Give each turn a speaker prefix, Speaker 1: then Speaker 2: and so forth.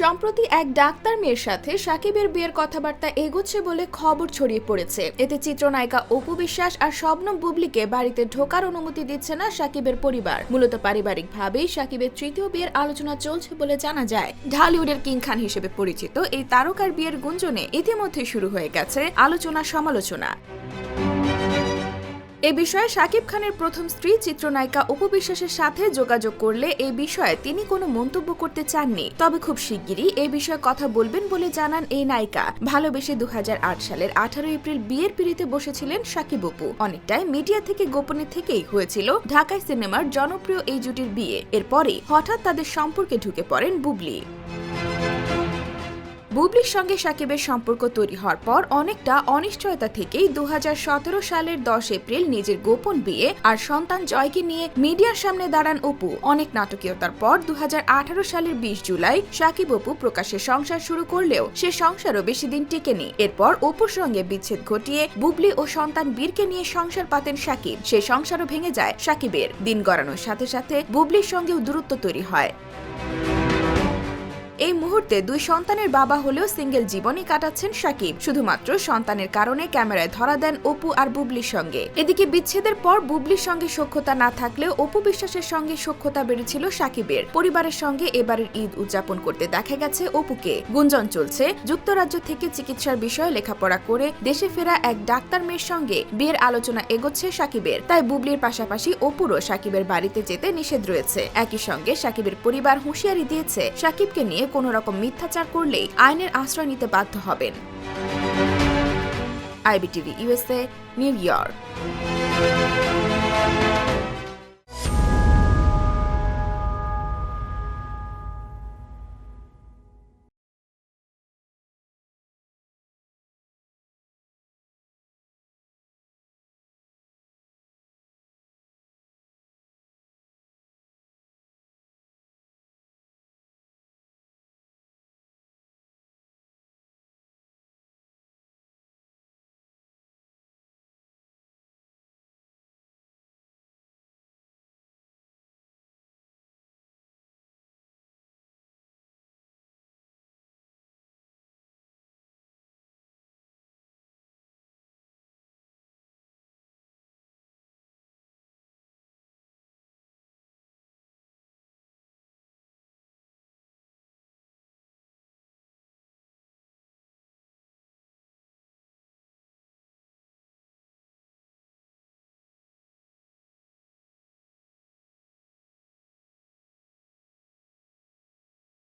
Speaker 1: সম্প্রতি এক ডাক্তার মেয়ের সাথে সাকিবের বিয়ের কথাবার্তা এগোচ্ছে বলে খবর ছড়িয়ে পড়েছে। এতে চিত্রনায়িকা অপু বিশ্বাস আর শবনম বুবলিকে বাড়িতে ঢোকার অনুমতি দিচ্ছে না সাকিবের পরিবার। মূলত পারিবারিকভাবেই সাকিবের তৃতীয় বিয়ের আলোচনা চলছে বলে জানা যায়। ঢালিউডের কিং খান হিসেবে পরিচিত এই তারকার বিয়ের গুঞ্জনে ইতিমধ্যে শুরু হয়ে গেছে আলোচনা সমালোচনা এ বিষয়ে শাকিব খানের প্রথম স্ত্রী চিত্রনায়িকা উপবিশ্বাসের সাথে যোগাযোগ করলে এই বিষয়ে তিনি কোনো মন্তব্য করতে চাননি। তবে খুব শিগগিরই এই বিষয়ে কথা বলবেন বলে জানান এই নায়িকা। ভালোবেসে দু হাজার আট সালের আঠারো এপ্রিল বিয়ের পিড়িতে বসেছিলেন শাকিব অপু। অনেকটাই মিডিয়া থেকে গোপনে থেকেই হয়েছিল ঢাকায় সিনেমার জনপ্রিয় এই জুটির বিয়ে। এরপরে হঠাৎ তাদের সম্পর্কে ঢুকে পড়েন বুবলি। বুবলির সঙ্গে সাকিবের সম্পর্ক তৈরি হওয়ার পর অনেকটা অনিশ্চয়তা থেকেই দু হাজার সতেরো সালের দশ এপ্রিল নিজের গোপন বিয়ে আর সন্তান জয়কে নিয়ে মিডিয়ার সামনে দাঁড়ান অপু। অনেক নাটকীয়তার পর দু হাজার আঠারো সালের বিশ জুলাই সাকিব অপু প্রকাশ্যে সংসার শুরু করলেও সে সংসারও বেশি দিন টিকেনি। এরপর অপুর সঙ্গে বিচ্ছেদ ঘটিয়ে বুবলি ও সন্তান বীরকে নিয়ে সংসার পাতেন সাকিব। সে সংসারও ভেঙে যায় সাকিবের। দিন গড়ানোর সাথে সাথে বুবলির সঙ্গেও দূরত্ব তৈরি হয়। এই মুহূর্তে দুই সন্তানের বাবা হলেও সিঙ্গেল জীবনই কাটাচ্ছেন সাকিব, শুধুমাত্র সন্তানের কারণে ক্যামেরায় ধরা দেন অপু আর বুবলির সঙ্গে। এদিকে বিচ্ছেদের পর বুবলির সঙ্গে সখ্যতা না থাকলেও অপু বিশ্বাসের সঙ্গে সখ্যতা বেড়েছিল সাকিবের। পরিবারের সঙ্গে এবারের ঈদ উদযাপন করতে দেখা গেছে অপুকে। গুঞ্জন চলছে, যুক্তরাজ্য থেকে চিকিৎসার বিষয়ে লেখাপড়া করে দেশে ফেরা এক ডাক্তার মেয়ের সঙ্গে বিয়ের আলোচনা এগোচ্ছে সাকিবের। তাই বুবলির পাশাপাশি অপুরও সাকিবের বাড়িতে যেতে নিষেধ রয়েছে। একই সঙ্গে সাকিবের পরিবার হুঁশিয়ারি দিয়েছে সাকিবকে নিয়ে কোনো রকম মিথ্যাচার করলে আইনের আশ্রয় নিতে বাধ্য হবেন। IBTV USA New York.